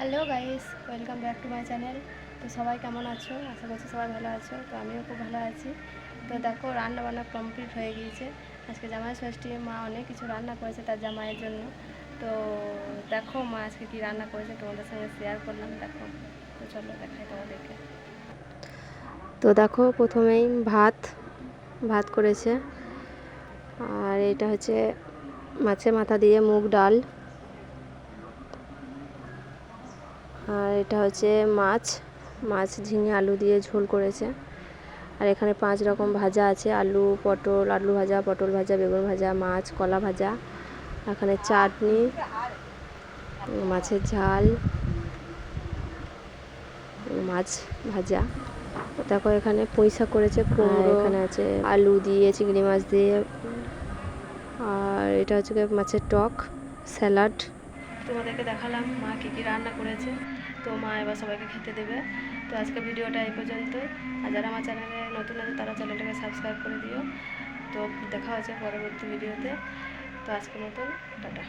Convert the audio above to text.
Hello guys, welcome back to my channel. তো সবাই কেমন আছো? আশা করছি সবাই ভালো আছো। তো আমিও খুব ভালো আছি। তো দেখো রান্না বান্না কমপ্লিট হয়ে গিয়েছে। আজকে জামাই ষষ্ঠী, মা অনেক কিছু রান্না করেছে তার জামাইয়ের জন্য। তো দেখো, মা আজকে কী রান্না করেছে তোমাদের সঙ্গে শেয়ার করলাম, দেখো। তো চলো দেখাই তোমাদেরকে। তো দেখো, প্রথমেই ভাত ভাত করেছে। আর এটা হচ্ছে মাছের মাথা দিয়ে মুগ ডাল। আর এটা হচ্ছে মাছ। মাছ ঝিঙে আলু দিয়ে ঝোল করেছে। আর এখানে পাঁচ রকম ভাজা আছে। আলু পটল আলু ভাজা পটল ভাজা বেগুন ভাজা মাছ কলা ভাজা। এখানে চাটনি মাছের ঝাল মাছ ভাজা। দেখো এখানে পয়সা করেছে কুমড়ো এখানে আছে। আলু দিয়ে চিংড়ি মাছ দিয়ে। আর এটা হচ্ছে মাছের টক স্যালাড। তোমাদেরকে দেখালাম মা কী কী রান্না করেছে। তো মা এবার সবাইকে খেতে দেবে। তো আজকে ভিডিওটা এই পর্যন্ত আর যারা আমার চ্যানেলে নতুন আছে, তারা চ্যানেলটাকে সাবস্ক্রাইব করে দিও। তো দেখা হচ্ছে পরবর্তী ভিডিওতে। তো আজকের মতন, টাটা।